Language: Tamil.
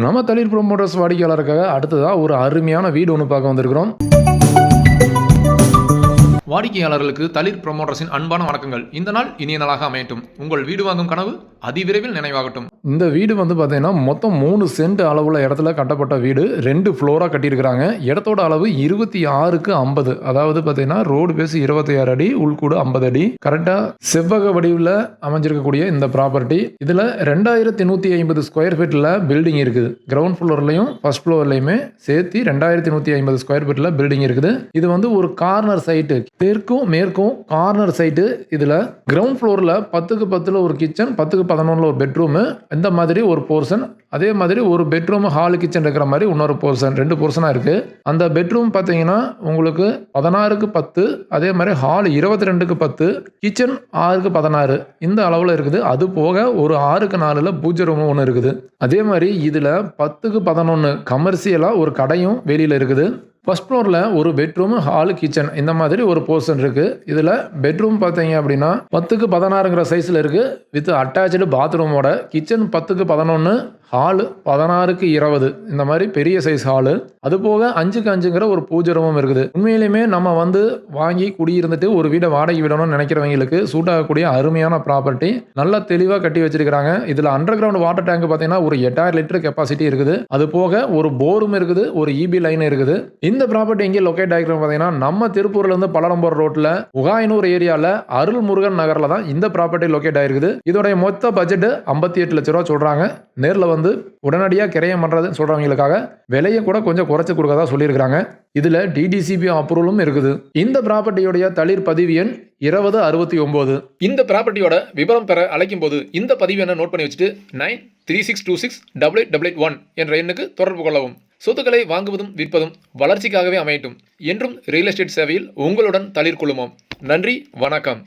நம்ம தளிர் ப்ரோமோட்டர்ஸ் வாடிக்கையாளருக்காக அடுத்ததாக ஒரு அருமையான வீடு ஒன்று பார்க்க வந்திருக்கிறோம். வாடிக்கையாளர்களுக்கு தளிர் ப்ரொமோட்டர்ஸின் அன்பான வணக்கங்கள். இந்த நாள் இனிய நாளாக அமையட்டும். உங்கள் வீடு வாங்கும் கனவு அதிவிரைவில் நினைவாகட்டும். இந்த வீடு வந்து பார்த்தீங்கன்னா மொத்தம் மூணு சென்ட் அளவுள்ள இடத்துல கட்டப்பட்ட வீடு. ரெண்டு ஃப்ளோராக கட்டியிருக்கிறாங்க. இடத்தோட அளவு இருபத்தி ஆறுக்கு ஐம்பது. அதாவது பார்த்தீங்கன்னா ரோடு பேஸ் இருபத்தி ஆறு அடி உள்கூடு ஐம்பது அடி. கரெக்டாக செவ்வக வடிவில் அமைஞ்சிருக்கக்கூடிய இந்த ப்ராப்பர்ட்டி இதில் ரெண்டாயிரத்தி நூற்றி ஐம்பது ஸ்கொயர் ஃபீட்டில் பில்டிங் இருக்குது. கிரவுண்ட் ஃப்ளோர்லையும் ஃபர்ஸ்ட் ஃப்ளோர்லையுமே சேர்த்து ரெண்டாயிரத்தி நூற்றி ஐம்பது ஸ்கொயர் ஃபீட்டில் பில்டிங் இருக்குது. இது வந்து ஒரு கார்னர் சைட்டு தெற்கும் மேற்கும் கார்னர் சைட்டு இதில் கிரவுண்ட் ஃப்ளோரில் பத்துக்கு பத்தில் ஒரு கிச்சன் பத்துக்கு பதினொன்றில் ஒரு பெட்ரூமு இந்த மாதிரி ஒரு போர்ஷன் அதே மாதிரி ஒரு பெட்ரூம் ஹால் கிச்சன் இருக்கிற மாதிரி இன்னொரு போர்ஷன் ரெண்டு போர்ஷனாக இருக்குது அந்த பெட்ரூம் பார்த்தீங்கன்னா உங்களுக்கு பதினாறுக்கு பத்து அதே மாதிரி ஹால் இருபத்தி ரெண்டுக்கு பத்து கிச்சன் ஆறுக்கு பதினாறு இந்த அளவில் இருக்குது. அது போக ஒரு ஆறுக்கு நாலில் பூஜை ரூமும் ஒன்று இருக்குது. அதே மாதிரி இதில் பத்துக்கு பதினொன்று கமர்ஷியலாக ஒரு கடையும் வெளியில் இருக்குது. ஃபர்ஸ்ட் ஃப்ளோரில் ஒரு பெட்ரூம் ஹால் கிச்சன் இந்த மாதிரி ஒரு போர்ஷன் இருக்குது இதில் பெட்ரூம் பார்த்தீங்க அப்படின்னா பத்துக்கு பதினாறுங்கிற சைஸில் இருக்குது வித் அட்டாச்சு பாத்ரூமோட கிச்சன் பத்துக்கு பதினொன்று ஹாலு பதினாறுக்கு இருபது. இந்த மாதிரி பெரிய சைஸ் ஹாலு. அது போக அஞ்சுக்கு அஞ்சுங்கிற ஒரு பூஜை ரூமும் இருக்குது. உண்மையிலுமே நம்ம வந்து வாங்கி குடியிருந்துட்டு ஒரு வீடை வாடகை விடணும்னு நினைக்கிறவங்களுக்கு சூட் ஆகக்கூடிய அருமையான ப்ராப்பர்ட்டி நல்லா தெளிவாக கட்டி வச்சிருக்கிறாங்க. இதில் அண்டர் கிரவுண்ட் வாட்டர் டேங்க் பார்த்தீங்கன்னா ஒரு எட்டாயிரம் லிட்டர் கெப்பாசிட்டி இருக்குது. அது போக ஒரு போரும் இருக்குது. ஒரு இபி லைன் இருக்குது. இந்த ப்ராப்பர்ட்டி எங்கே லொக்கேட் ஆகிருக்கும் பார்த்தீங்கன்னா நம்ம திருப்பூர்ல இருந்து பல்லடம்பூர் ரோட்ல உகாயனூர் ஏரியாவில் அருள்முருகன் நகர்ல தான் இந்த ப்ராப்பர்ட்டி லொக்கேட் ஆயிருக்குது இதோடைய மொத்த பட்ஜெட் ஐம்பத்தி எட்டு லட்ச ரூபா சொல்றாங்க. நேரில் வந்து உடனடியாக கிரையம் பண்ணுறதுன்னு சொல்கிறவங்களுக்காக விலையை கூட கொஞ்சம் குறைச்சி கொடுக்கறதா சொல்லியிருக்கிறாங்க. இதில் டிடிசிபி அப்ரூவலும் இருக்குது. இந்த ப்ராப்பர்ட்டியோடைய தளிர் பதிவு எண் இருபது அறுபத்தி ஒம்பது இந்த ப்ராப்பர்ட்டியோட விவரம் பெற அழைக்கும் போது இந்த பதிவு என்ன நோட் பண்ணி வச்சுட்டு nine three six two six double eight double eight one என்ற எண்ணுக்கு தொடர்பு கொள்ளவும். சொத்துக்களை வாங்குவதும் விற்பதும் வளர்ச்சிக்காகவே அமையட்டும் என்றும் ரியல் எஸ்டேட் சேவையில் உங்களுடன் தளிர் குழுமம் நன்றி வணக்கம்.